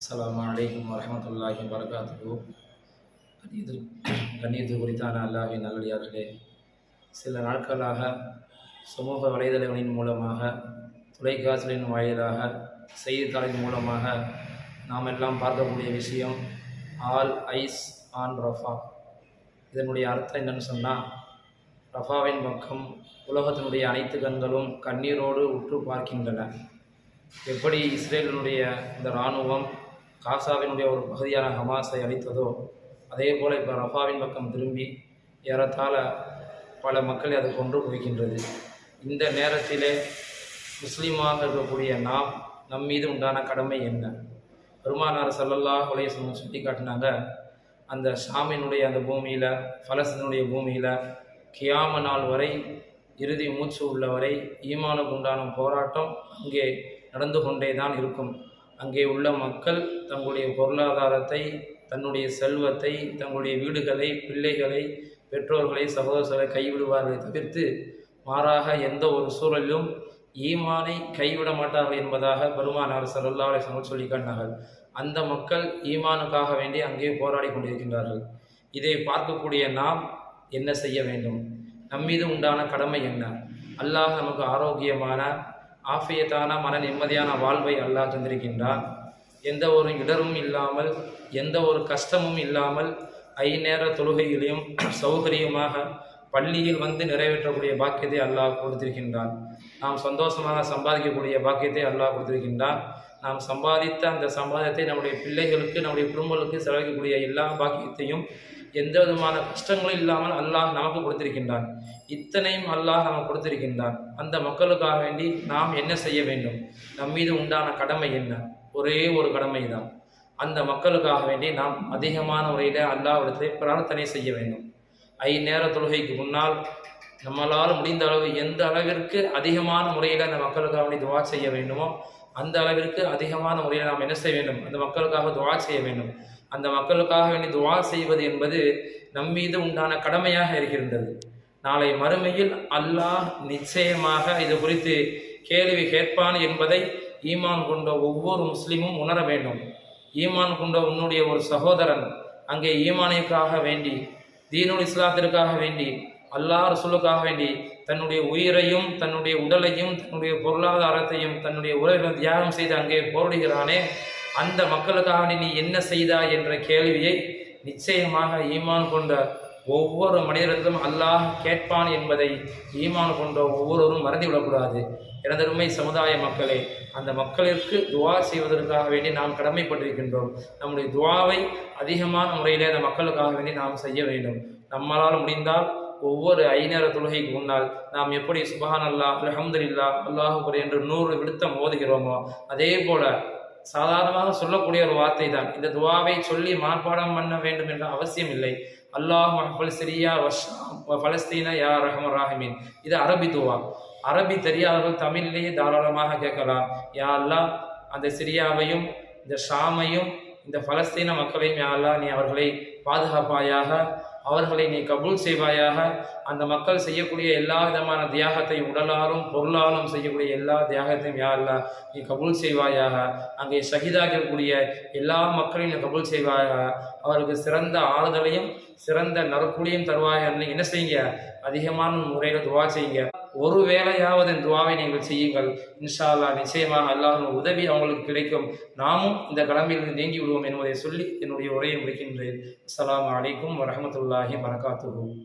அஸ்லாம் வலைக்கம் வரமத்துல்லாஹி வரகாத்துஹு கண்ணியத்து கண்ணியத்து குறித்தான அல்லாஹின் நல்லடியார்களே சில நாட்களாக சமூக வலைதளங்களின் மூலமாக தொலைக்காட்சிகளின் வாயிலாக செய்தித்தாளின் மூலமாக நாம் எல்லாம் பார்க்கக்கூடிய விஷயம் ஆல் ஐஸ் ஆன் ரஃபா. இதனுடைய அர்த்தம் என்னன்னு சொன்னால் ரஃபாவின் பக்கம் உலகத்தினுடைய அனைத்து கண்களும் கண்ணீரோடு உற்று பார்க்கின்றன. எப்படி இஸ்ரேலினுடைய இந்த இராணுவம் காசாவினுடைய ஒரு பகுதியான ஹமாஸை அளித்ததோ அதே போல் இப்போ ரஃபாவின் பக்கம் திரும்பி ஏறத்தாழ பல மக்களை அது கொன்று குவிக்கின்றது. இந்த நேரத்திலே முஸ்லீமாக இருக்கக்கூடிய நாம் நம் மீது உண்டான கடமை என்ன? பெருமானார் சல்லல்லா உலகம் சுட்டி காட்டினாங்க அந்த ஷாமினுடைய அந்த பூமியில் ஃபலஸ்தீனுடைய பூமியில் கியாம நாள் வரை இறுதி மூச்சு உள்ளவரை ஈமானுக்கு உண்டான போராட்டம் அங்கே நடந்து கொண்டே தான் இருக்கும். அங்கே உள்ள மக்கள் தங்களுடைய பொருளாதாரத்தை தன்னுடைய செல்வத்தை தங்களுடைய வீடுகளை பிள்ளைகளை பெற்றோர்களை சகோதரர்களை கைவிடுவார்களை தவிர்த்து மாறாக எந்த ஒரு சூழலிலும் ஈமானை கைவிட மாட்டார்கள் என்பதாக பெருமானார் சல்லல்லா அலிஸ்வர்கள் சொல்லி காட்டினார்கள். அந்த மக்கள் ஈமானுக்காக வேண்டி அங்கே போராடி கொண்டிருக்கின்றார்கள். இதை பார்க்கக்கூடிய நாம் என்ன செய்ய வேண்டும்? நம்மீது உண்டான கடமை என்ன? அல்லாஹ் நமக்கு ஆரோக்கியமான ஆஃபியத்தான மன நிம்மதியான வாழ்வை அல்லாஹ் தந்திருக்கின்றான். எந்த ஒரு இடரும் இல்லாமல் எந்த ஒரு கஷ்டமும் இல்லாமல் ஐநேர தொழுகையிலையும் சௌகரியமாக பள்ளியில் வந்து நிறைவேற்றக்கூடிய பாக்கியத்தை அல்லாஹ் கொடுத்திருக்கின்றான். நாம் சந்தோஷமாக சம்பாதிக்கக்கூடிய பாக்கியத்தை அல்லாஹ் கொடுத்திருக்கின்றான். நாம் சம்பாதித்த அந்த சம்பாதத்தை நம்முடைய பிள்ளைகளுக்கு நம்முடைய குடும்பங்களுக்கு செலவழிக்கக்கூடிய எல்லா பாக்கியத்தையும் எந்த விதமான கஷ்டங்களும் இல்லாமல் அல்லாஹ் நமக்கு கொடுத்திருக்கின்றான். இத்தனையும் அல்லாஹ் நமக்கு கொடுத்திருக்கின்றான். அந்த மக்களுக்காக வேண்டி நாம் என்ன செய்ய வேண்டும்? நம் மீது உண்டான கடமை என்ன? ஒரே ஒரு கடமை தான் அந்த மக்களுக்காக வேண்டி நாம் அதிகமான முறையில் அல்லாவிடத்திலே பிரார்த்தனை செய்ய வேண்டும். ஐநேர தொழுகைக்கு முன்னால் நம்மளால் முடிந்த அளவு எந்த அளவிற்கு அதிகமான முறையில் அந்த மக்களுக்காக வேண்டி துவா செய்ய வேண்டுமோ அந்த அளவிற்கு அதிகமான முறையில் நாம் என்ன செய்ய வேண்டும்? அந்த மக்களுக்காக துவா செய்ய வேண்டும். அந்த மக்களுக்காக வேண்டி துவா செய்வது என்பது நம்மீது உண்டான கடமையாக இருக்கின்றது. நாளை மறுமையில் அல்லாஹ் நிச்சயமாக இது குறித்து கேள்வி கேட்பான் என்பதை ஈமான் கொண்ட ஒவ்வொரு முஸ்லீமும் உணர வேண்டும். ஈமான் கொண்ட உன்னுடைய ஒரு சகோதரன் அங்கே ஈமானிற்காக வேண்டி தீனுல் இஸ்லாத்திற்காக வேண்டி அல்லாஹ் ரசூலுக்காக வேண்டி தன்னுடைய உயிரையும் தன்னுடைய உடலையும் தன்னுடைய பொருளாதாரத்தையும் தன்னுடைய உறவினர் தியாகம் செய்து அங்கே போரிடுகிறானே அந்த மக்களுக்காக நீ என்ன செய்தாய் என்ற கேள்வியை நிச்சயமாக ஈமான் கொண்ட ஒவ்வொரு மனிதர்களும் அல்லாஹ் கேட்பான் என்பதை ஈமான் கொண்ட ஒவ்வொருவரும் மறந்துவிடக்கூடாது. எனதருமை சமுதாய மக்களே அந்த மக்களிற்கு துவா செய்வதற்காக வேண்டி நாம் கடமைப்பட்டிருக்கின்றோம். நம்முடைய துவாவை அதிகமான முறையில் அந்த மக்களுக்காக வேண்டி நாம் செய்ய வேண்டும். நம்மளால் முடிந்தால் ஒவ்வொரு ஐநேர தொழுகைக்கு முன்னால் நாம் எப்படி சுபஹான் அல்லா அலமதுல்லா அல்லாஹு என்று நூறு விடுத்தம் ஓதுகிறோமோ அதே போல சாதாரணமாக சொல்லக்கூடிய ஒரு வார்த்தை தான் இந்த துவாவை சொல்லி மார்பாடம் பண்ண வேண்டும் என்ற அவசியம் இல்லை. அல்லாஹ் மஹபல் சிரியா வஷாம் யா ரஹம ராஹிமின். இது அரபி துவா. அரபி தெரியாதவர்கள் தமிழ்லேயே தாராளமாக கேட்கலாம். யா அல்லா அந்த சிரியாவையும் இந்த ஷாமையும் இந்த பலஸ்தீன மக்களையும் யா அல்லா நீ அவர்களை பாதுகாப்பாயாக அவர்களை நீ கபூல் செய்வாயாக. அந்த மக்கள் செய்யக்கூடிய எல்லா விதமான தியாகத்தையும் உடலாலும் பொருளாலும் செய்யக்கூடிய எல்லா தியாகத்தையும் யாரெல்லாம் நீ கபூல் செய்வாயாக. அங்கே ஷஹீதாகக்கூடிய எல்லா மக்களையும் நீ கபூல் செய்வாயாக. அவர்களுக்கு சிறந்த ஆறுதலையும் சிறந்த நற்கூலியும் தருவாய். என்ன செய்யுங்க? அதிகமான முறையில் துவா செய்யுங்க. ஒரு வேளையாவது துவாவை நீங்கள் செய்யுங்கள். இன்ஷா அல்லா நிச்சயமாக அல்லாஹ் உதவி அவங்களுக்கு கிடைக்கும். நாமும் இந்த கடமையிலிருந்து நீங்கி விடுவோம் என்பதை சொல்லி என்னுடைய உரையை முடிக்கின்றேன். அஸ்லாம் வலைக்கும் வரமத்துல்லாஹி வரகாத்துவோம்